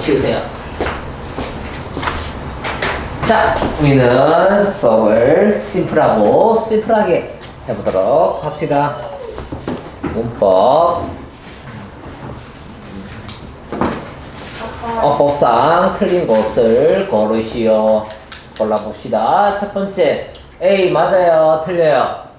치우세요. 자, 우리는 수업을 심플하고 심플하게 해보도록 합시다. 문법. 어법상 틀린 것을 고르시오. 골라봅시다. 첫 번째, A 맞아요, 틀려요.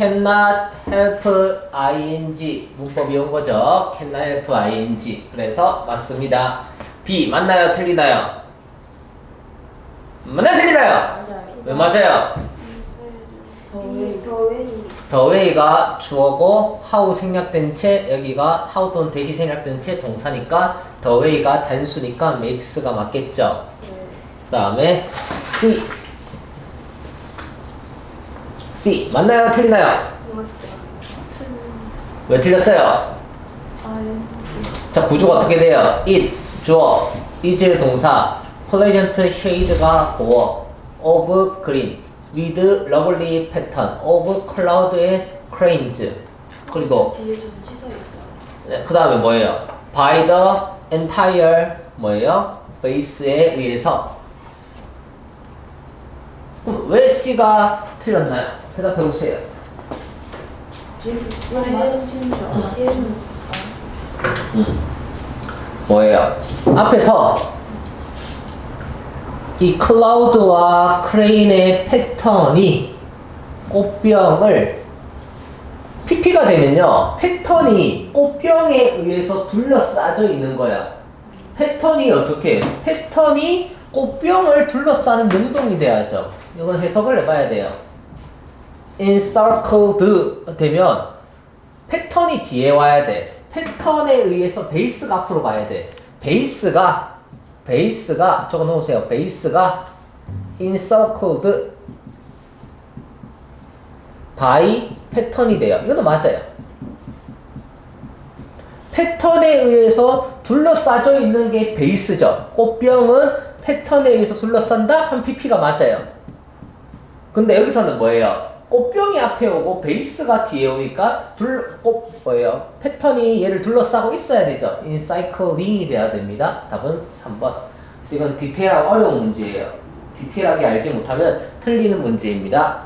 Cannot help ing 문법이 온 거죠. cannot help ing 그래서 맞습니다. B 맞나요? 틀리나요? 맞나요? 틀리나요? 맞아요. 왜 맞아요? 더웨이. 더웨이. the way가 주어고 how 생략된 채 여기가 how 또는 대시 생략된 채 동사니까 way가 단수니까 makes가 맞겠죠. 네. 그 다음에 C C 맞나요? 틀리나요? 왜 틀렸어요? 자 구조가 어떻게 돼요? is 주어, is 동사, pleasant shade가 고어, of green, with lovely pattern, of cloud의 cranes 그리고 뒤에 전치사 있죠. 네, 그 다음에 뭐예요? by the entire 뭐예요? base에 의해서 그럼 왜 C가 틀렸나요? 대답해 보세요. 얘는 뭐예요? 앞에서 이 클라우드와 크레인의 패턴이 꽃병을 PP가 되면요 패턴이 꽃병에 의해서 둘러싸져 있는 거야 패턴이 어떻게? 패턴이 꽃병을 둘러싸는 능동이 돼야죠 이건 해석을 해봐야 돼요 encircled 되면 패턴이 뒤에 와야 돼. 패턴에 의해서 베이스가 앞으로 가야 돼. 베이스가 베이스가 적어 놓으세요. 베이스가 encircled by 패턴이 돼요. 이것도 맞아요. 패턴에 의해서 둘러싸져 있는 게 베이스죠. 꽃병은 패턴에 의해서 둘러싼다? 한 PP가 맞아요. 근데 여기서는 뭐예요? 꽃병이 앞에 오고 베이스가 뒤에 오니까 둘 꽃 뭐예요? 패턴이 얘를 둘러싸고 있어야 되죠. 인사이클링이 돼야 됩니다. 답은 3번. 그래서 이건 디테일하고 어려운 문제예요. 디테일하게 알지 못하면 틀리는 문제입니다.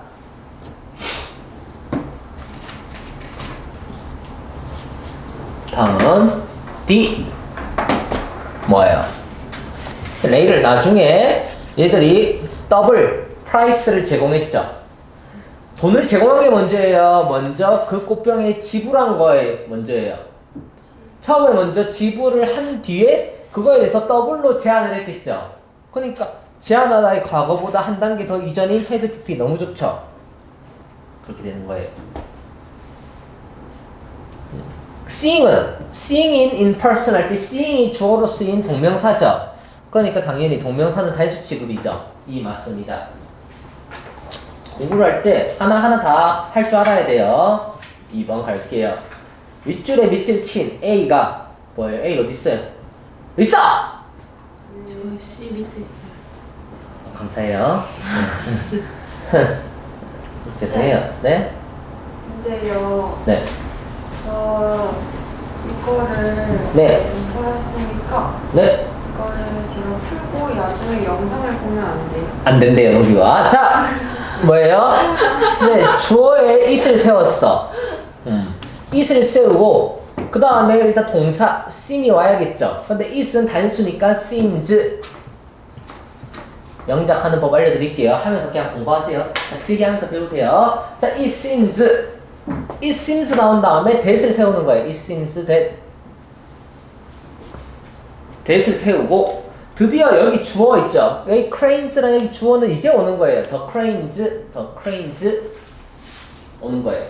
다음은 D 뭐예요? 레이를 나중에 얘들이 더블 프라이스를 제공했죠. 돈을 제공한 게 먼저예요. 먼저 그 꽃병에 지불한 거에 먼저예요. 처음에 먼저 지불을 한 뒤에 그거에 대해서 더블로 제한을 했겠죠. 그러니까 제한하다의 과거보다 한 단계 더 이전인 헤드 PP 너무 좋죠. 그렇게 되는 거예요. seeing은 seeing in, in person 할 때 seeing이 주어로 쓰인 동명사죠. 그러니까 당연히 동명사는 단수 취급이죠. 이 맞습니다. 공부를 할 때 하나하나 다 할 줄 알아야 돼요. 2번 갈게요. 윗줄에 밑줄 친 A가 뭐예요? A 어디 있어요? 있어! 저 C 밑에 있어요. 감사해요. 죄송해요. 네? 근데요, 네. 저 이거를 네. 풀었으니까 네. 이거를 제가 풀고 나중에 영상을 보면 안 돼요. 안 된대요, 동기와. 자, 뭐예요? 네, 주어에 it을 세웠어. 음. it을 세우고, 그 다음에 일단 동사, seem이 와야겠죠. 근데 it은 단수니까 seems. 영작하는 법 알려드릴게요. 하면서 그냥 공부하세요. 자, 필기하면서 배우세요. 자, it seems. it seems 나온 다음에 that을 세우는 거예요. it seems that. that을 세우고, 드디어 여기 주어 있죠. 여기 cranes라는 여기 주어는 이제 오는 거예요. the cranes, the cranes 오는 거예요.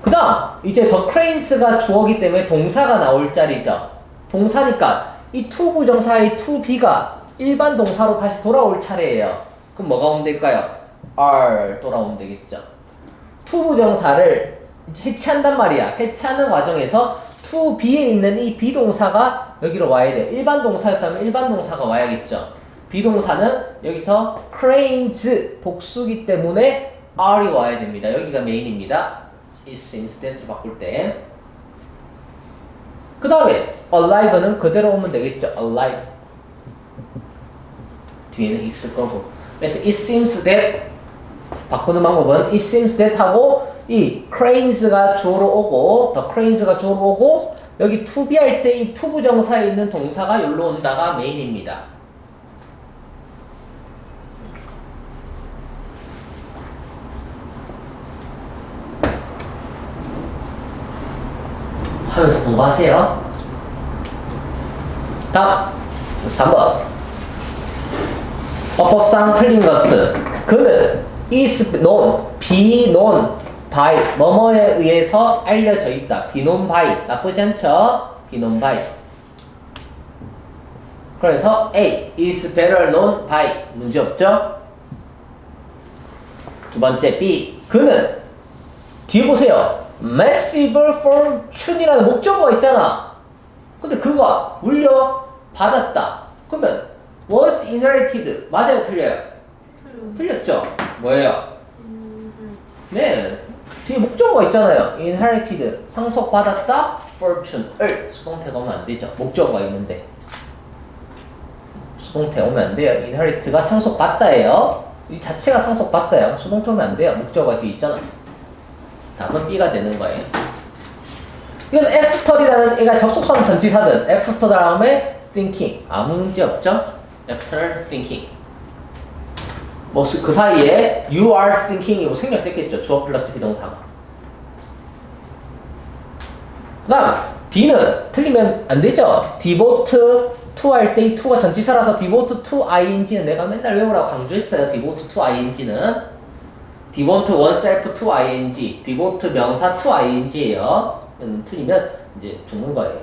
그 다음, 이제 the cranes가 주어기 때문에 동사가 나올 자리죠. 동사니까 이 to 부정사의 to be가 일반 동사로 다시 돌아올 차례예요. 그럼 뭐가 오면 될까요? are 돌아오면 되겠죠. to 부정사를 해체한단 말이야. 해체하는 과정에서 to be에 있는 이 비동사가 여기로 와야 돼. 일반 동사였다면 일반 동사가 와야겠죠. 비동사는 여기서 cranes 복수기 때문에 are이 와야 됩니다. 여기가 메인입니다. seems that을 바꿀 때. 그 다음에 alive는 그대로 오면 되겠죠. alive. 뒤에는 있을 거고. 그래서 it seems that 바꾸는 방법은 it seems that 하고 이 cranes가 주어로 오고 the cranes가 주어로 오고 여기 to be 할 때 이 to 부정사에 있는 동사가 여기로 온다가 메인입니다. 하면서 공부하세요. 다음 3번 어법상 틀린 것은 그는 is known, be known by 뭐뭐에 의해서 알려져 있다. known by 나쁘지 않죠? known by 그래서 A is better known by 문제 없죠? 두 번째 B 그는 뒤에 보세요. massive fortune이라는 목적어가 있잖아. 근데 그거 물려 받았다. 그러면 was inherited 맞아요, 틀려요? 틀렸죠? 뭐예요? 네, 뒤에 목적어가 있잖아요. inherited 상속받았다. fortune을 수동태가 오면 안 되죠. 목적어가 있는데 수동태 오면 안 돼요. inherit가 상속받다예요. 이 자체가 상속받다예요. 수동태 오면 안 돼요. 목적어가 뒤에 있잖아. 답은 B가 되는 거예요. 이건 after이라는 애가 접속사는 전치사든 after 다음에 thinking 아무 문제 없죠? after thinking 뭐 그 사이에 you are thinking이 뭐 생략됐겠죠 주어 플러스 비동사가 그 다음 D는 틀리면 안 되죠 devote to 할 때 이 to가 전치사라서 devote to ing는 내가 맨날 외우라고 강조했어요 devote to ing는 devote oneself to ing, devote 명사 to ing예요. 음, 틀리면 이제 죽는 거예요.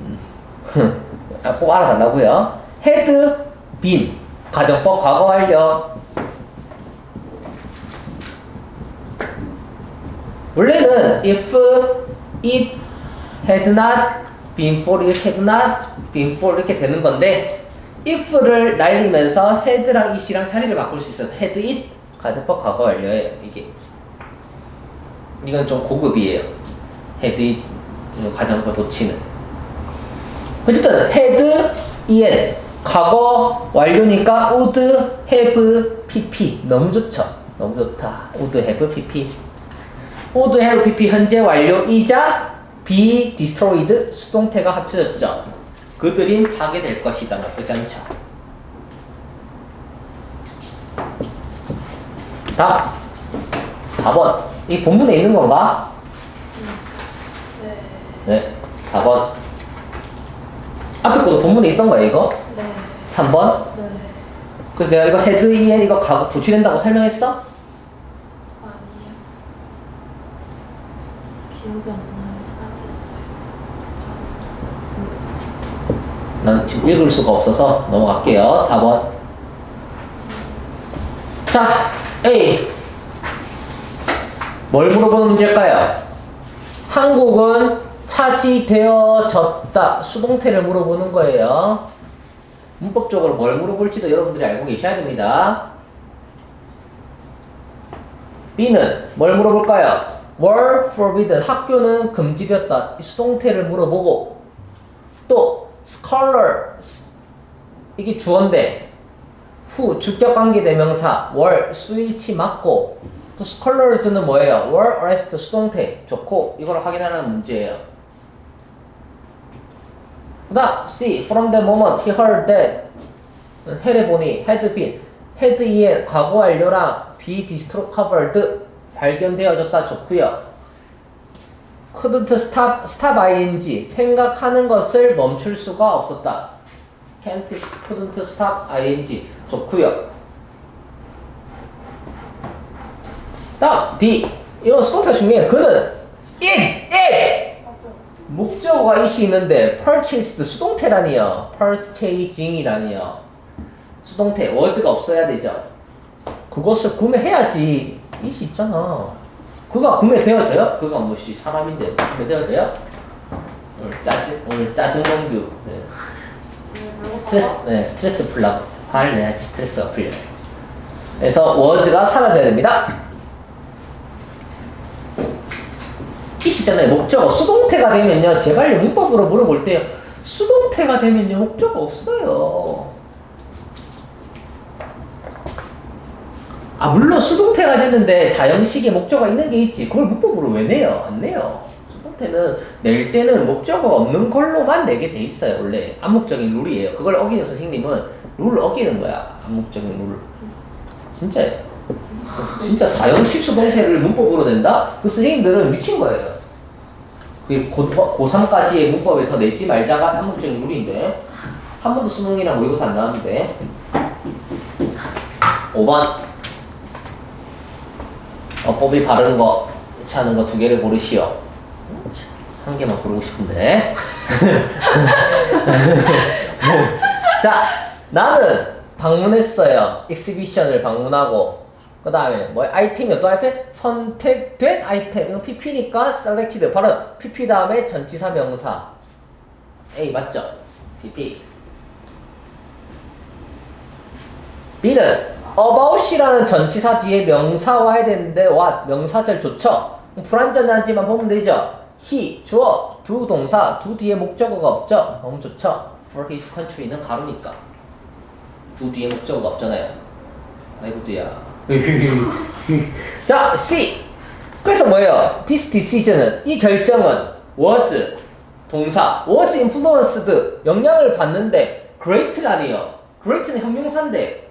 음. 아, 꼭 알아달라고요. had been 가정법 과거 완료. 원래는 if it had not been for it had not been for 이렇게 되는 건데 if를 날리면서 had랑 it이랑 자리를 바꿀 수 있어요. had it 가정법 과거 완료예요. 이게 이건 좀 고급이에요. had it 가정법 도치는 어쨌든 had in 과거 완료니까 would have pp 너무 좋죠. 너무 좋다. would have pp would have pp 현재 완료이자 be destroyed 수동태가 합쳐졌죠. 그들인 파괴될 것이다. 나쁘지 않죠. 다음 4번 이 본문에 있는 건가? 네. 네 4번 앞에 것도 본문에 있던 거야 이거? 네. 3번 네. 그래서 내가 이거 헤드 이엔 이거 가, 도출된다고 설명했어? 아니요. 기억이 안 나요. 알겠어요. 난 지금 읽을 수가 없어서 넘어갈게요 4번 자 A 뭘 물어보는 문제일까요? 한국은 차지되어졌다 수동태를 물어보는 거예요 문법적으로 뭘 물어볼지도 여러분들이 알고 계셔야 됩니다 B는 뭘 물어볼까요? were forbidden 학교는 금지되었다 이 수동태를 물어보고 또 scholar 이게 주어인데 후 주격 관계 대명사 월 수일치 맞고 또 scholars는 뭐예요? were arrest 수동태 좋고 이걸 확인하는 문제예요. 그다음 C from the moment he heard that 해를 보니 had been had 이의 과거 완료랑 be discovered 발견되어졌다 좋고요. couldn't stop stop ing 생각하는 것을 멈출 수가 없었다. can't couldn't stop ing 좋고요. 다음 D 이런 수동태가 중요해요. 그는 it it 목적어가 it이 있는데 purchased 수동태라니요. purchasing이라니요. 수동태 was가 없어야 되죠. 그것을 구매해야지 it이 있잖아. 그가 구매되어져요? 그가 뭐시 사람인데 구매되어져요? 오늘 짜증 오늘 짜증 공유 네. 스트레스 네 스트레스 풀라고 화를 내야지 스트레스가 풀려. 그래서 was가 사라져야 됩니다. 느끼시잖아요. 목적어 수동태가 되면요. 제발 문법으로 물어볼 때 수동태가 되면요. 목적어 없어요. 아 물론 수동태가 됐는데 사형식에 목적어 있는 게 있지. 그걸 문법으로 왜 내요? 안 내요. 수동태는 낼 때는 목적어 없는 걸로만 내게 돼 있어요. 원래 암묵적인 룰이에요. 그걸 어기는 선생님은 룰을 어기는 거야. 암묵적인 룰. 진짜예요. 진짜 사형 식 수 동태를 문법으로 낸다? 그 선생님들은 미친 거예요. 그 고, 고3까지의 문법에서 내지 말자가 암묵적인 룰인데 한 번도 수능이나 모의고사 안 나왔는데 5번 어법이 바른 거, 옳지 않은 거 두 개를 고르시오. 한 개만 고르고 싶은데. 자, 나는 방문했어요. 익스비션을 방문하고. 그 다음에 뭐 아이템이 어떤 아이템? 선택된 아이템. 이거 PP니까 selected. 바로 PP 다음에 전치사 명사. A 맞죠? PP. B는 about이라는 전치사 뒤에 명사 와야 되는데 what 명사절 좋죠? 불완전하지만 보면 되죠? he 주어 두 동사 두 뒤에 목적어가 없죠? 너무 좋죠? for his country는 가루니까 두 뒤에 목적어가 없잖아요. 아이고 두야. 자 C 그래서 뭐예요? This decision은 이 결정은 was 동사 was influenced 영향을 받는데 great라니요. great는 형용사인데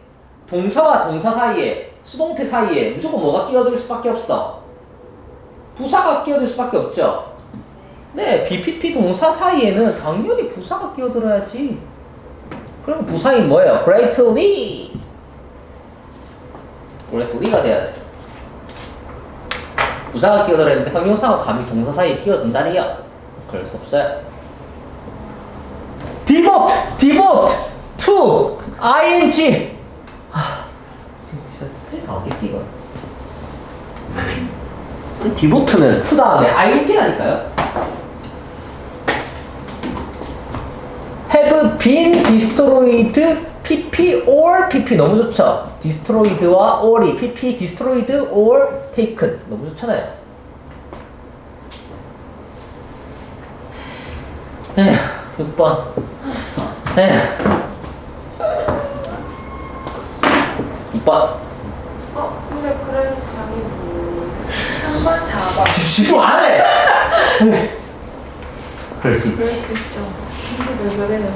동사와 동사 사이에 수동태 사이에 무조건 뭐가 끼어들 수밖에 없어? 부사가 끼어들 수밖에 없죠. 네, BPP 동사 사이에는 당연히 부사가 끼어들어야지. 그럼 부사인 뭐예요? greatly. Greatly가 돼야 돼. 부사가 끼어들어야 되는데 형용사가 감히 동사 사이에 끼어든다니요. 그럴 수 없어요. devote, devote to ing. 하, 지금 스트레스 나오겠지 이건. 디보트는 to 다음에 ing라니까요. have been destroyed pp or pp 너무 좋죠. Destroyed와 or이 pp destroyed or taken 너무 좋잖아요. 에휴 6번 에휴 6번 어, 근데 그래도 답이 뭐 3번, 4번. 집중 안 해! 그럴 수 그럴 있지. 수 있죠. 근데 왜 그래요?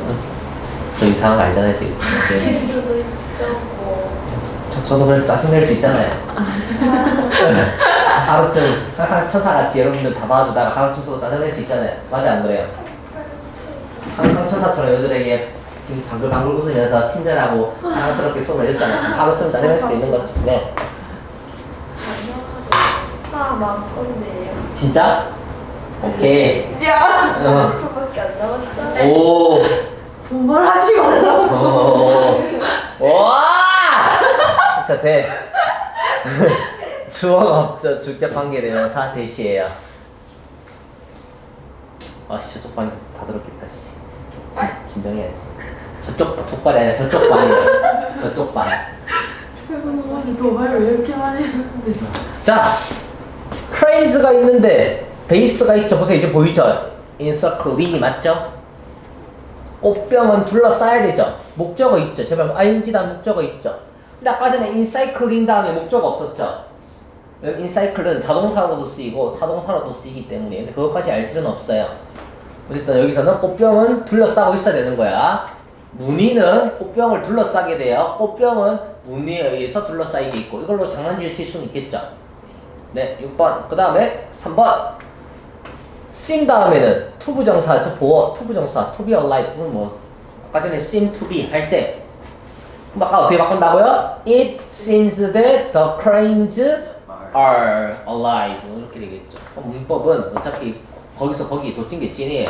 저 이상한 거 알잖아요, 지금. 진짜도 있죠. 저, 저도 그래서 짜증낼 수 있잖아요. 하루쯤 항상 천사같이 여러분들 다 봐주다가 하루쯤 또 짜증낼 수 있잖아요. 맞아, 안 그래요? 항상 천사처럼 여들에게 방글 방글 웃으면서 친절하고 사랑스럽게 수업을 해줬잖아요. 하루쯤 짜증낼 수 있는 거지. 네. 파 맞건데요. 진짜? 오케이. 야, 어. 30%밖에 안 남았잖아. 오. 분발하지 말라고. 오. 와! 자, 대. 주어가 없죠. 주격 관계대명사 대시예요. 아 씨, 저쪽 방에 다 들었겠다, 씨. 진- 진정해야지. 저쪽, 족발이 아니라 저쪽 방이에요. 저쪽 방. 자, 크레이즈가 있는데 베이스가 있죠. 보세요. 이제 보이죠? 인서클이 맞죠? 꽃병은 둘러싸야 되죠. 목적어 있죠. 제발 ing 다음 목적어 있죠. 근데 아까 전에 인사이클인 다음에 목적어 없었죠. 인사이클은 자동사로도 쓰이고 타동사로도 쓰이기 때문에 근데 그것까지 알 필요는 없어요. 어쨌든 여기서는 꽃병은 둘러싸고 있어야 되는 거야. 무늬는 꽃병을 둘러싸게 돼요. 꽃병은 무늬에 의해서 둘러싸이게 있고 이걸로 장난질 칠 수는 있겠죠. 네, 6번. 그 다음에 3번. seem 다음에는 to 부정사, 저 보어, to 부정사, to be alive는 뭐 아까 전에 seem to be 할 때 아까 어떻게 바꾼다고요? It seems that the cranes are alive 이렇게 되겠죠. 그럼 문법은 어차피 거기서 거기 도찐 게 찐이에요.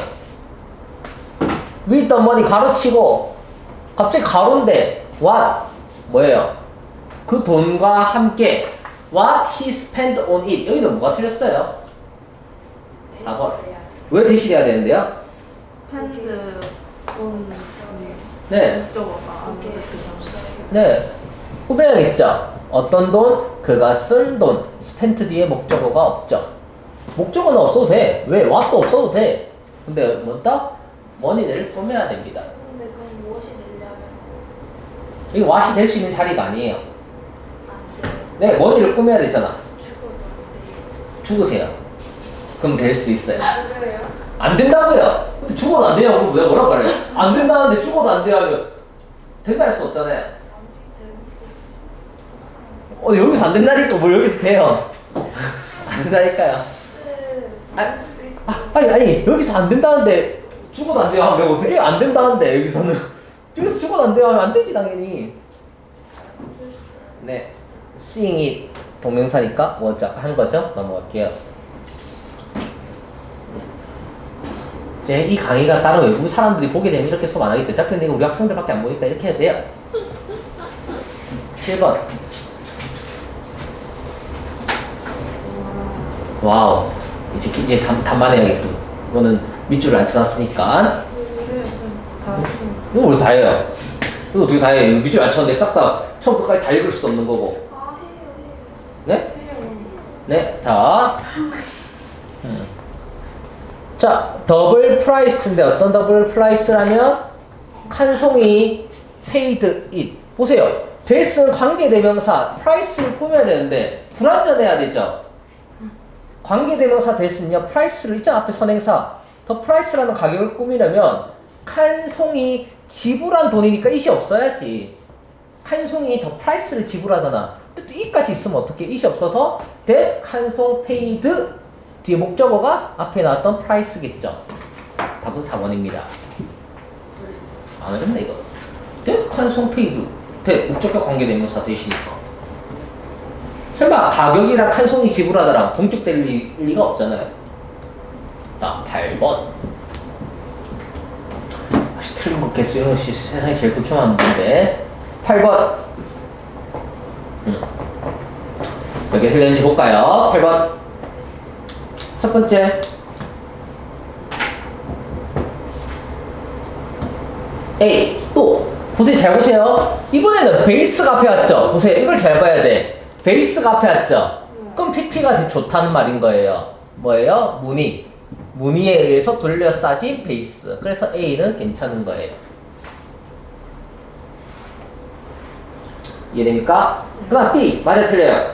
with the money 가로치고 갑자기 가로인데 what 뭐예요? 그 돈과 함께 what he spent on it 여기는 뭐가 틀렸어요? 4번 왜 대시해야 되는데요? 팬드 돈 네, 목적어가 안. 네 후배는 있죠. 어떤 돈? 그가 쓴돈 spent 뒤에 목적어가 없죠. 목적어는 없어도 돼. 왜? what도 없어도 돼. 근데 뭐다? money를 꾸며야 됩니다. 근데 그럼 무엇이 되려면 이게 what이 될 수 있는 자리가 아니에요. 안 돼요. 네, money를 꾸며야 되잖아. 죽어도 안 돼요. 죽으세요. 그럼 될 수도 있어요. 그래요? 안 된다고요. 근데 죽어도 안 돼요. 그럼 내가 뭐라 그래요? 안 된다는데 죽어도 안 돼요 하면 된다 할 수 없잖아요. 어, 여기서 안 된다니까 뭘 여기서 돼요. 안 된다니까요. 스 아, 아, 아니 아니 여기서 안 된다는데 죽어도 안 돼요. 하면 내가 어떻게 안 된다는데 여기서는. 여기서 죽어도 안 돼요. 하면 안 되지 당연히. 네. seeing이 동명사니까 먼저 아까 한 거죠? 넘어갈게요. 이제 이 강의가 따로 외국 사람들이 보게 되면 이렇게 수업 안 하겠죠. 어차피 우리 학생들밖에 안 보니까 이렇게 해도 돼요. 7번 와우 이제 이제 답, 답만 해야겠고 이거는 밑줄을 안 쳐놨으니까 했습니다. 이거 우리 다 해요 이거 어떻게 다 해요 밑줄 안 쳤는데 싹 다 처음부터 까지 다 읽을 수도 없는 거고. 네? 네, 자. 음. 자, 더블 프라이스인데 어떤 더블 프라이스라면 칸송이 페이드 잇. 보세요. 데스는 관계대명사 프라이스를 꾸며야 되는데 불완전해야 되죠. 관계대명사 데스는요. 프라이스를 있잖아 앞에 선행사. 더 프라이스라는 가격을 꾸미려면 칸송이 지불한 돈이니까 이시 없어야지. 칸송이 더 프라이스를 지불하잖아. 근데 또 이까지 있으면 어떻게 이시 없어서 that 칸송 페이드 뒤에 목적어가 앞에 나왔던 프라이스겠죠. 답은 4번입니다. 안 어렵네 이거. that 칸송 페이드 that 목적격 관계대명사 대시니까. 설마 가격이랑 칸송이 지불하다랑 동격될 리, 리가 없잖아요. 자, 8번. 아씨, 틀린 거 개수 이런 거 씨, 세상에 제일 극혐 하는데 8번. 음. 여기 틀렸는지 볼까요? 8번. 첫 번째. A. 또. 보세요. 잘 보세요. 이번에는 베이스가 앞에 왔죠? 보세요. 이걸 잘 봐야 돼. 베이스가 앞에 왔죠? 그럼 PP가 좋다는 말인 거예요. 뭐예요? 무늬. 무늬에 의해서 둘러싸진 베이스. 그래서 A는 괜찮은 거예요. 이해됩니까? 그 다음 B. 맞아, 틀려요.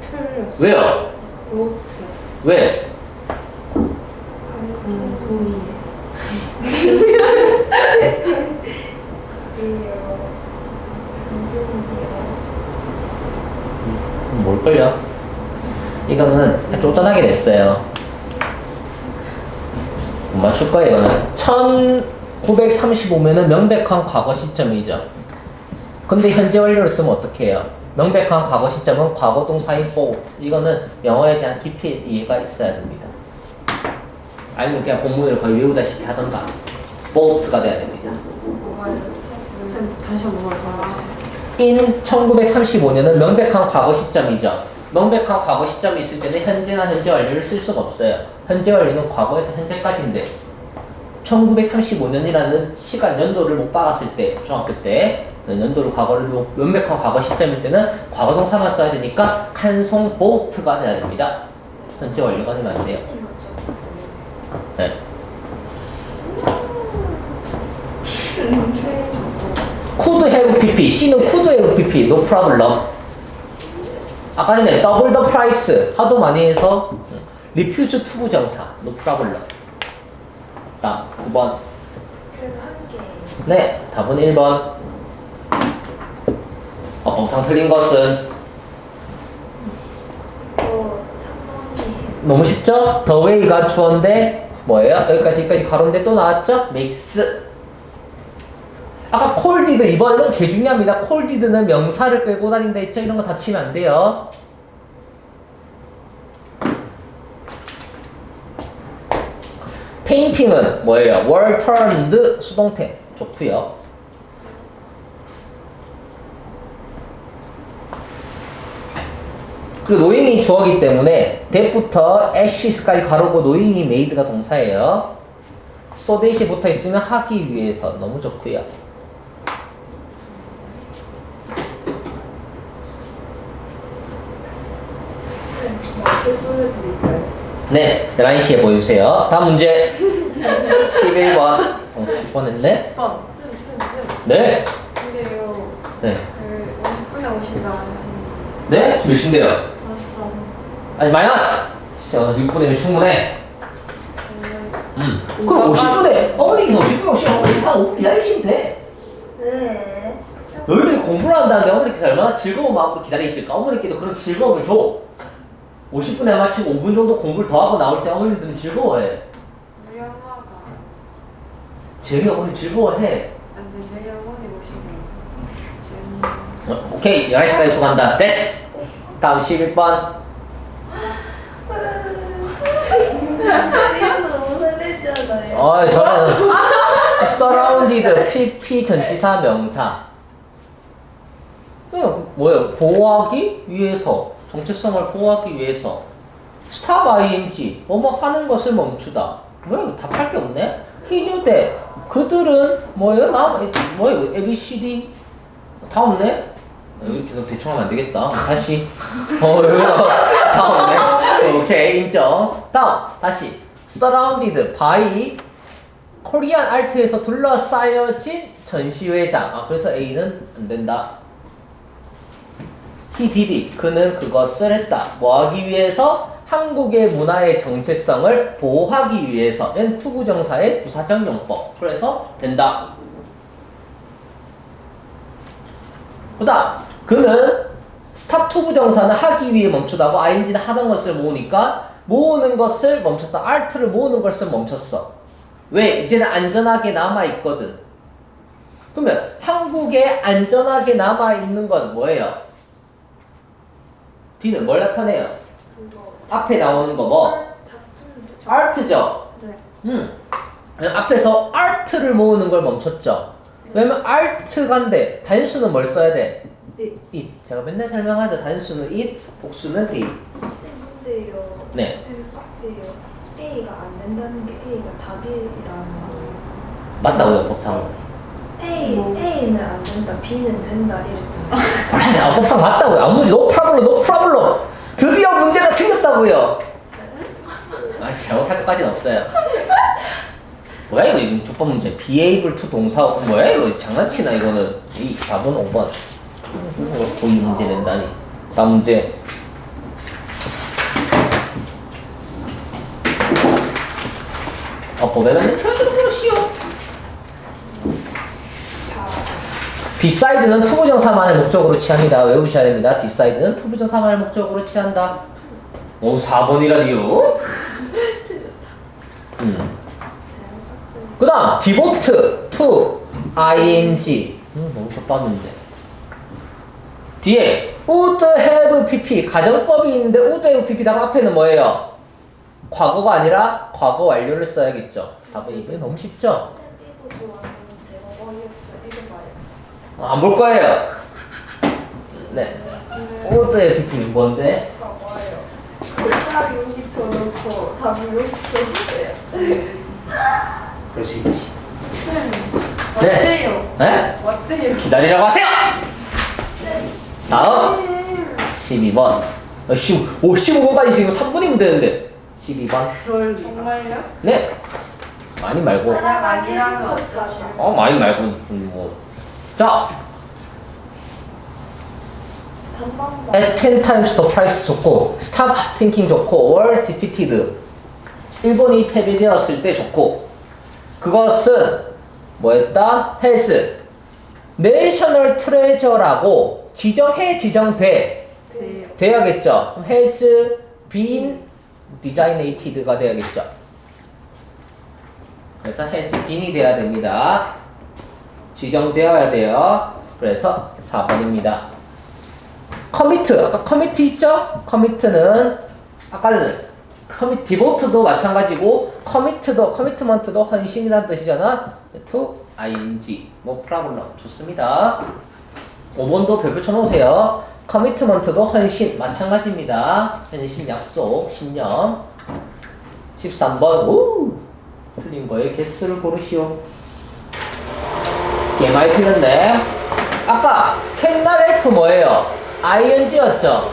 틀렸어. 왜요? 로트. 왜? 강소희. 뭘걸요? 이거는 쪼잔하게 냈어요. 못 맞출 거예요, 이거는. 1935면은 명백한 과거 시점이죠. 근데 현재 완료를 쓰면 어떻게 해요? 명백한 과거 시점은 과거 동사인 boat. 이거는 영어에 대한 깊이 이해가 있어야 됩니다. 아니면 그냥 본문을 거의 외우다시피 하던가. boat가 돼야 됩니다. 뭐가요? 선생님 다시 한 번만 더 해주세요. In 1935년은 명백한 과거 시점이죠. 명백한 과거 시점이 있을 때는 현재나 현재 완료를 쓸 수가 없어요. 현재 완료는 과거에서 현재까지인데 1935년이라는 시간 연도를 못 박았을 때 중학교 때 연도를 과거를 못- 명백한 과거 시점일 때는 과거 동사만 써야 되니까 칸송 보트가 돼야 됩니다. 현재 완료가 되면 안 돼요. 네. Could have pp C는 could have pp no problem 아까 전에 double the price 하도 많이 해서 refuse 투부정사 no problem 다음 9번 그래서 한 개. 네 답은 1번 어법상 틀린 것은 어 3번이에요. 너무 쉽죠? the way가 주어인데 뭐예요? 여기까지 여기까지 가로인데 또 나왔죠? makes 아까 colded 이번에는 개 중요합니다. colded는 명사를 끌고 다닌다 했죠? 이런 거 다 치면 안 돼요. 페인팅은 뭐예요? were turned 수동태 좋고요. 그리고 노잉이 주어기 때문에 that부터 ashes까지 가로고 노잉이 made가 동사예요. so that이 붙어 있으면 하기 위해서 너무 좋고요. 제 보여드릴까요? 네, 11시에 보여주세요. 다음 문제. 11번. 어, 10번 했네? 어, 쌤, 쌤, 쌤. 네. 근데요, 네. 그 50분에 오신다 네? 몇 시인데요? 44분. 아니, 마이너스! 6분이면 충분해. 음. 그럼 50분에, 어머니께서 50분 오시면 어머니 한 5분 기다리시면 돼. 네. 너희들이 공부를 한다는데 어머니께서 얼마나 즐거운 마음으로 기다리실까? 어머니께도 그런 즐거움을 줘. 50분에 마치고 5분 정도 공부를 더 하고 나올 때 어머니들은 즐거워해. 우리 엄마가 재미 어머니 즐거워해. 안 돼, 내일 어머니 재미. 어, 오케이, 11시까지 수고한다. 됐어. 다음 11번. 이거 너무 설레지 않아요? 어, 저는 surrounded PP 전치사 명사. 뭐예요? 보호하기 위해서 정체성을 보호하기 위해서 stop ing 뭐뭐 하는 것을 멈추다. 뭐야 답할 게 없네. that 그들은 뭐예요? 나 뭐예요? A B C D 다 없네. 어, 이렇게 대충 하면 안 되겠다. 다시. 어, 다 없네. 오케이, 인정. 다음, 다시. surrounded by 코리안 알트에서 둘러싸여진 전시회장. 아, 그래서 A는 안 된다. He did. 그는 그것을 했다. 뭐 하기 위해서? 한국의 문화의 정체성을 보호하기 위해서. 는 투부정사의 부사적 용법. 그래서 된다. 그 다음, 그는 스탑 투부정사는 하기 위해 멈추다고 ing는 하던 것을 모으니까 모으는 것을 멈췄다. 알트를 모으는 것을 멈췄어. 왜? 이제는 안전하게 남아있거든. 그러면 한국에 안전하게 남아있는 건 뭐예요? D는 뭘 나타내요? 앞에 나오는 거 뭐? 작품도 아트죠? 네. 음. 앞에서 아트를 모으는 걸 멈췄죠. 왜냐면 아트간데 단수는 뭘 써야 돼? 네. it. 제가 맨날 설명하죠. 단수는 it, 복수는 it. 근데요. 네. 앞에요. A가 안 된다는 게 A가 답이라는 거예요. 맞다고요, 복상. A 뭐. A는 안 된다, B는 된다 이랬잖아요. 아, 복상 맞다고요. 아무리 no problem, no problem. 드디어 문제가 생겼다고요. 아, 잘못할 것까지는 없어요. 뭐야 이거 이거 조건 문제. be able to 동사 뭐야 이거 장난치나 이거는 이 4번 5번. 이거 고의 문제 낸다니. 다음 문제. 어, 보면은 표현으로 쉬워. 디사이드는 투부정 사만을 목적으로 취합니다. 외우셔야 됩니다. 디사이드는 투부정 사만을 목적으로 취한다. 오, 4번이라니요? 음. 그 다음, devote to ing. 음, 너무 좁았는데. 뒤에, would have pp. 가정법이 있는데, would have pp다가 앞에는 뭐예요? 과거가 아니라 과거 완료를 써야겠죠. 답은 이게 너무 쉽죠? 이거 좋아하는데 어이없어. 이거 봐요. 어, 안 볼 거예요. 네. have pp 뭔데? 봐봐요. 딱 여기 쳐 놓고 답을 여기 써주세요. 그럴 수 있지. 쌤, 네. 어때요? 네? 어때요? 기다리라고 하세요! 다음 12번 어, 15, 오 15번까지 지금 3분이면 되는데 12번 그럴 리가. 정말요? 네 많이 말고 아니라면 어쩌죠? 어 많이 말고 음, 뭐. 자 단방방. at 10 times the price 좋고 stop thinking 좋고 or defeated 일본이 패배되었을 때 좋고 그것은 뭐였다? has national treasure라고 지정해 지정돼 돼요. 돼야겠죠. has been designated가 돼야겠죠. 그래서 has been이 돼야 됩니다. 지정되어야 돼요. 그래서 4번입니다. commit 아까 commit 있죠? commit는 아까는 commit devote도 마찬가지고 commit도 commitment도 헌신이라는 뜻이잖아. to ing 뭐 problem 좋습니다. 5번도 별표 쳐놓으세요. 커미트먼트도 헌신 마찬가지입니다. 헌신 약속 신념 13번 오 틀린 거에 개수를 고르시오. 개 많이 틀렸네. 아까 캔날 헬프 뭐예요? ing였죠?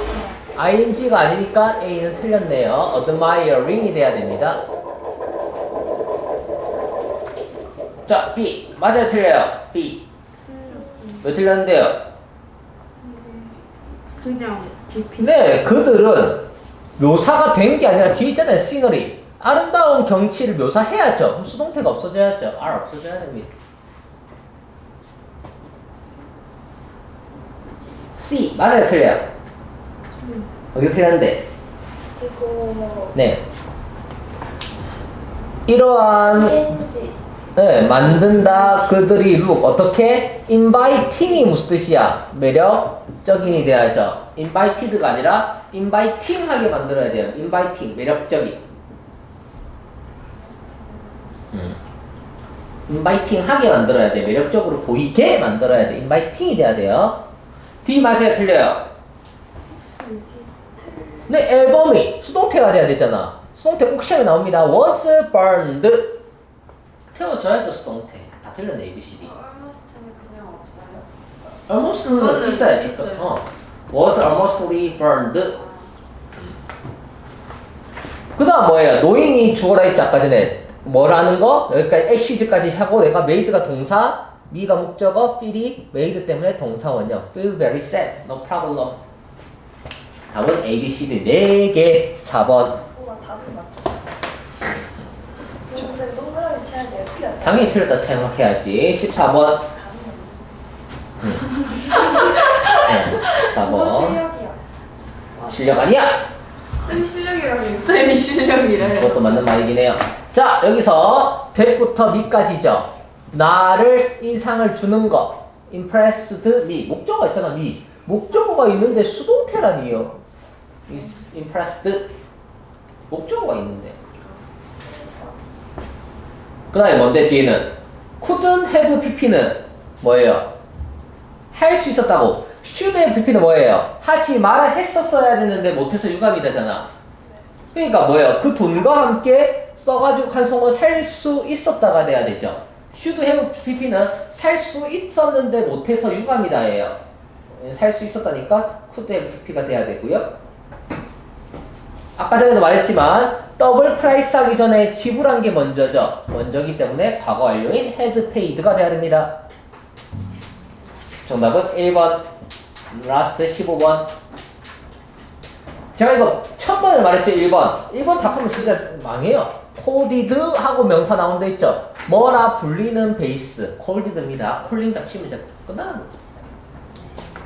ing가 아니니까 A는 틀렸네요. admiring이 돼야 됩니다. 자, B. 맞아요, 틀려요. B. 왜 틀렸는데요? 그냥 DP. 네, 그들은 묘사가 된 게 아니라 뒤에 있잖아요, 시너리. 아름다운 경치를 묘사해야죠. 그럼 수동태가 없어져야죠. R 없어져야 됩니다. C. 맞아요, 틀려요. 어디 틀렸는데? 이거 네. 이러한 왠지 네, 만든다 그들이 룩 어떻게 inviting이 무슨 뜻이야? 매력적인이 돼야죠. invited가 아니라 inviting하게 만들어야 돼요. inviting 매력적인. 음. inviting하게 만들어야 돼. 매력적으로 보이게 만들어야 돼. inviting이 돼야 돼요. D 맞아요, 틀려요. 네, 앨범이 수동태가 돼야 되잖아. 수동태 꼭 시험에 나옵니다. was burned. 태워줘야죠, 수동태. 다 틀렸네, ABCD. almost는 그냥 없어요? almost는 그거는 있어야지. 있어요. 어. was almostly burned. 그 다음 뭐예요? knowing이 주어라 했지, 아까 전에. 뭐라는 거? 여기까지 as까지 하고 내가 made가 동사, me가 목적어, feel이 made 때문에 동사원이요. feel very sad, no problem. 답은 A, B, C, D 4개, 4번. 우와 답을 맞춰. 동생 동그라미 쳐야 돼요. 틀렸다. 당연히 틀렸다 생각해야지. 14번. 네, 그거 4번. 실력이야 실력 아니야! 쌤 실력이라고 쌤이 실력이래 그것도 맞는 말이긴 해요. 자, 여기서 대부터 미까지죠. 나를 인상을 주는 거. impressed me. 목적어 있잖아, me. 목적어가 있는데 수동태라니요. impressed. 목적어가 있는데. 그 다음에 뭔데, 뒤에는? couldn't have pp는 뭐예요? 할 수 있었다고. should have pp는 뭐예요? 하지 말아 했었어야 되는데 못해서 유감이 되잖아. 그러니까 뭐예요? 그 돈과 함께 써가지고 한 송을 살 수 있었다가 돼야 되죠. Should have pp는 살 수 있었는데 못해서 유감이다예요. 살 수 있었다니까 could have pp가 돼야 되고요. 아까 전에도 말했지만 더블 프라이스 하기 전에 지불한 게 먼저죠. 먼저기 때문에 과거 완료인 had paid가 돼야 됩니다. 정답은 1번 라스트 15번 제가 이거 첫 번에 말했죠 1번 1번 답하면 진짜 망해요 코디드 하고 명사 나온 데 있죠 뭐라 불리는 베이스 콜디드입니다. 콜링 딱 치면 이제 끝나는 거죠.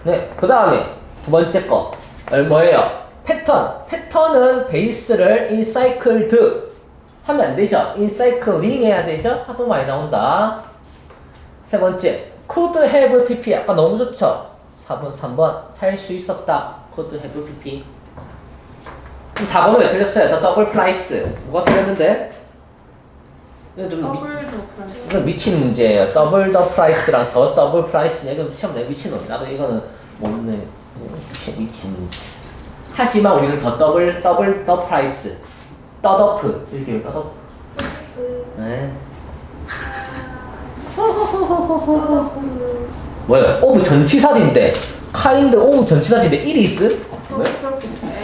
네 그 다음에 두 번째 거. 어, 뭐예요? 패턴. 패턴은 베이스를 incycled 하면 안 되죠? incycling 해야 되죠? 하도 많이 나온다. 세 번째 could have pp. 아까 너무 좋죠? 4번 3번. 살 수 있었다. could have pp. 4번은 왜 틀렸어요? 더 더블 플라이스. 뭐가 틀렸는데? 좀 플러스 이건 미친 문제예요? 더블 더 프라이스랑 더 더블 프라이스는 이건 시험 내 미친놈 나도 이거는 모르는 미친, 문제 하지만 우리는 더 더블 더블 더 프라이스. 더더프. 이렇게 더더프. 네. 뭐야? 오브 전치사인데. 카인드 오브 전치사인데 이리스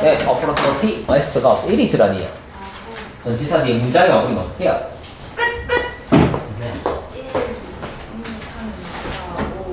네, 어프로스머티 S가 없어. 1이즈라니요. 전치사 뒤에 문장이 나오면 어떡해요?